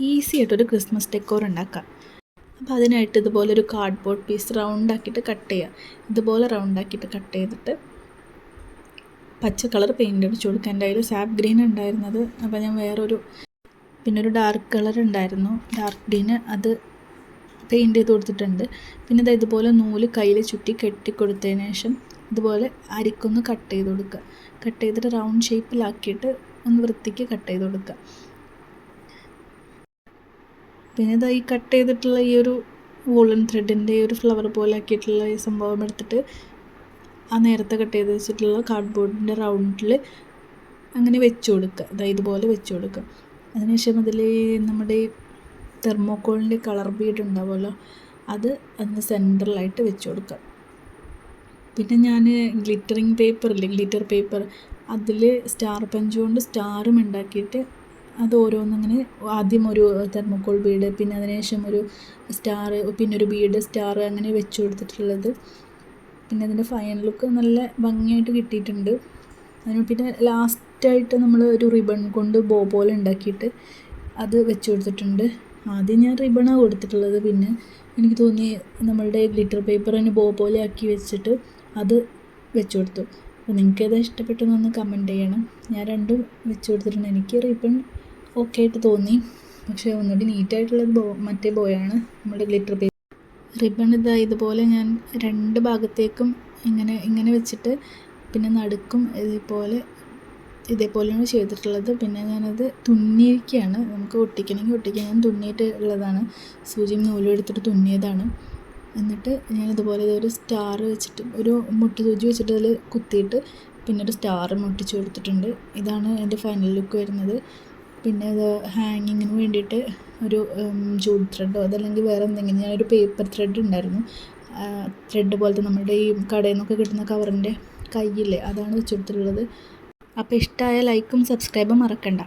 Easy ആയിട്ടൊരു Christmas decor ഉണ്ടാക്കാം. അപ്പോൾ അതിനായിട്ട് ഇതുപോലെ ഒരു കാർഡ്ബോർഡ് പീസ് റൗണ്ട് ആക്കിയിട്ട് കട്ട് ചെയ്യുക ഇതുപോലെ റൗണ്ട് ആക്കിയിട്ട് കട്ട് ചെയ്തിട്ട് പച്ച കളർ പെയിന്റ് അടിച്ചു കൊടുക്കുക എന്റെ കയ്യിൽ സാപ്പ് ഗ്രീൻ ഉണ്ടായിരുന്നത്. അപ്പോൾ ഞാൻ വേറൊരു പിന്നെ ഒരു ഡാർക്ക് കളർ ഉണ്ടായിരുന്നു. ഡാർക്ക് ഗ്രീന് അത് പെയിന്റ് ചെയ്ത് കൊടുത്തിട്ടുണ്ട്. പിന്നെ ഇത് ഇതുപോലെ നൂൽ കയ്യിൽ ചുറ്റി കെട്ടിക്കൊടുത്തതിന് ശേഷം ഇതുപോലെ അരിക്കൊന്ന് കട്ട് ചെയ്ത് കൊടുക്കുക. കട്ട് ചെയ്തിട്ട് റൗണ്ട് ഷേപ്പിലാക്കിയിട്ട് ഒന്ന് വൃത്തിക്ക് കട്ട് ചെയ്ത് കൊടുക്കുക. പിന്നെ ഇതാ ഈ കട്ട് ചെയ്തിട്ടുള്ള ഈ ഒരു വൂളൻ ത്രെഡിന്റെ ഒരു ഫ്ലവർ പോലെ ആക്കിയിട്ടുള്ള ഈ സംഭവം എടുത്തിട്ട് ആ നേരത്തെ കട്ട് ചെയ്ത് വെച്ചിട്ടുള്ള കാർഡ്ബോർഡിന്റെ റൗണ്ടിൽ അങ്ങനെ വെച്ച് കൊടുക്കുക. അതായത് ഇതുപോലെ വെച്ച് കൊടുക്കുക. അതിനുശേഷം അതിൽ നമ്മുടെ ഈ തെർമോക്കോളിന്റെ കളർ ബീഡ് ഉണ്ടാവുമല്ലോ അത് അതിന് സെന്ററിലായിട്ട് വെച്ച് കൊടുക്കുക. പിന്നെ ഞാൻ ഗ്ലിറ്ററിങ് പേപ്പർ ഇല്ലേ? ഗ്ലിറ്റർ പേപ്പർ അതിൽ സ്റ്റാർ പഞ്ച് കൊണ്ട് സ്റ്റാറും ഉണ്ടാക്കിയിട്ട് അത് ഓരോന്നങ്ങനെ ആദ്യം ഒരു തെർമോക്കോൾ ബീഡ് പിന്നെ അതിനുശേഷം ഒരു സ്റ്റാർ പിന്നെ ഒരു ബീഡ് സ്റ്റാർ അങ്ങനെ വെച്ച് കൊടുത്തിട്ടുള്ളത് പിന്നെ അതിന്റെ ഫൈനൽ ലുക്ക് നല്ല ഭംഗിയായിട്ട് കിട്ടിയിട്ടുണ്ട്. അതിന് പിന്നെ ലാസ്റ്റായിട്ട് നമ്മൾ ഒരു റിബൺ കൊണ്ട് ബോ പോലെ ഉണ്ടാക്കിയിട്ട് അത് വെച്ച് കൊടുത്തിട്ടുണ്ട് ആദ്യം ഞാൻ റിബണാണ് കൊടുത്തിട്ടുള്ളത്. പിന്നെ എനിക്ക് തോന്നി നമ്മളുടെ ഗ്ലിറ്റർ പേപ്പർ തന്നെ ബോ പോലെ ആക്കി വെച്ചിട്ട് അത് വെച്ച് കൊടുത്തു അപ്പോൾ നിങ്ങൾക്ക് ഏതാ ഇഷ്ടപ്പെട്ടെന്നൊന്ന് കമന്റ് ചെയ്യണം. ഞാൻ രണ്ടും വെച്ച് കൊടുത്തിട്ടുണ്ട് എനിക്ക് റിബൺ ഓക്കെ ആയിട്ട് തോന്നി. പക്ഷേ ഒന്നുകൂടി നീറ്റായിട്ടുള്ള ബോ മറ്റേ ബോയാണ് നമ്മുടെ ഗ്ലിറ്റർ പേപ്പർ. റിബൺ ഇതാ ഇതുപോലെ ഞാൻ രണ്ട് ഭാഗത്തേക്കും ഇങ്ങനെ ഇങ്ങനെ വെച്ചിട്ട് പിന്നെ നടുക്കും ഇതേപോലെ ഇതേപോലെയാണ് ചെയ്തിട്ടുള്ളത്. പിന്നെ ഞാനത് തുന്നിയിരിക്കുകയാണ്. നമുക്ക് ഒട്ടിക്കണമെങ്കിൽ ഒട്ടിക്കാൻ ഞാൻ തുന്നിയിട്ട് ഉള്ളതാണ്. സൂചിയും നൂലും എടുത്തിട്ട് തുന്നിയതാണ്. എന്നിട്ട് ഞാൻ ഇതുപോലെ ഒരു സ്റ്റാർ വെച്ചിട്ട് ഒരു മുട്ട് സൂചി വെച്ചിട്ട് അതിൽ കുത്തിയിട്ട് പിന്നെ ഒരു സ്റ്റാർ മുട്ടിച്ച് കൊടുത്തിട്ടുണ്ട്. ഇതാണ് എന്റെ ഫൈനൽ ലുക്ക് വരുന്നത്. പിന്നെ അത് ഹാങ്ങിങ്ങിന് വേണ്ടിയിട്ട് ഒരു ജൂട്ട് ത്രെഡോ അതല്ലെങ്കിൽ വേറെ എന്തെങ്കിലും ഞാനൊരു പേപ്പർ ത്രെഡ് ഉണ്ടായിരുന്നു. ത്രെഡ് പോലത്തെ നമ്മുടെ ഈ കടയിൽ നിന്നൊക്കെ കിട്ടുന്ന കവറിന്റെ കയ്യില്ലേ അതാണ് വെച്ച് കൊടുത്തിട്ടുള്ളത് അപ്പോൾ ഇഷ്ടമായ ലൈക്കും സബ്സ്ക്രൈബും മറക്കണ്ട.